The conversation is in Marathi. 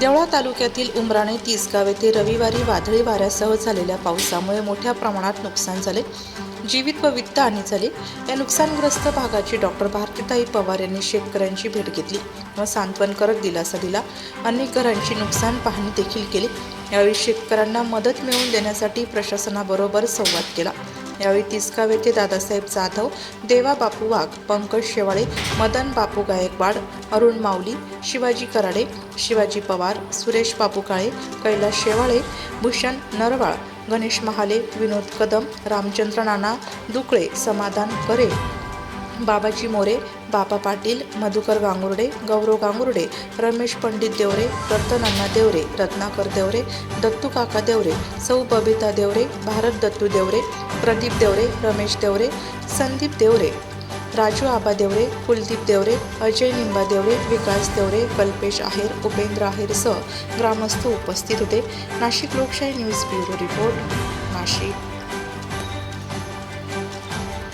देवळा तालुक्यातील उमराणे तिसगाव येथे रविवारी वादळी वाऱ्यासह झालेल्या पावसामुळे मोठ्या प्रमाणात नुकसान झाले. जीवित व वित्त हानी झाली. या नुकसानग्रस्त भागाची डॉक्टर भारतीताई पवार यांनी शेतकऱ्यांची भेट घेतली व सांत्वन करत दिलासा दिला. अनेक घरांची नुकसान पाहणी देखील केली. यावेळी शेतकऱ्यांना मदत मिळवून देण्यासाठी प्रशासनाबरोबर संवाद केला. यावेळी तिसगाव येथे दादासाहेब जाधव देवा बापू वाघ पंकज शेवाळे मदन बापू गायकवाड अरुण माऊली शिवाजी कराडे शिवाजी पवार सुरेश बापू काळे कैलास शेवाळे भूषण नरवाळ गणेश महाले विनोद कदम रामचंद्र नाना दुकळे समाधान करे. बाबाजी मोरे बाबा पाटील मधुकर गांगुर्डे गौरव गांगुर्डे रमेश पंडित देवरे रतन देवरे रत्नाकर देवरे दत्तू काका देवरे सौ बबिता देवरे भारत दत्तू देवरे प्रदीप देवरे रमेश देवरे संदीप देवरे राजू आबा देवरे कुलदीप देवरे अजय निंबा देवरे विकास देवरे कल्पेश आहेर उपेंद्र आहेरसह ग्रामस्थ उपस्थित होते. नाशिक लोकशाही न्यूज ब्युरो रिपोर्ट नाशिक.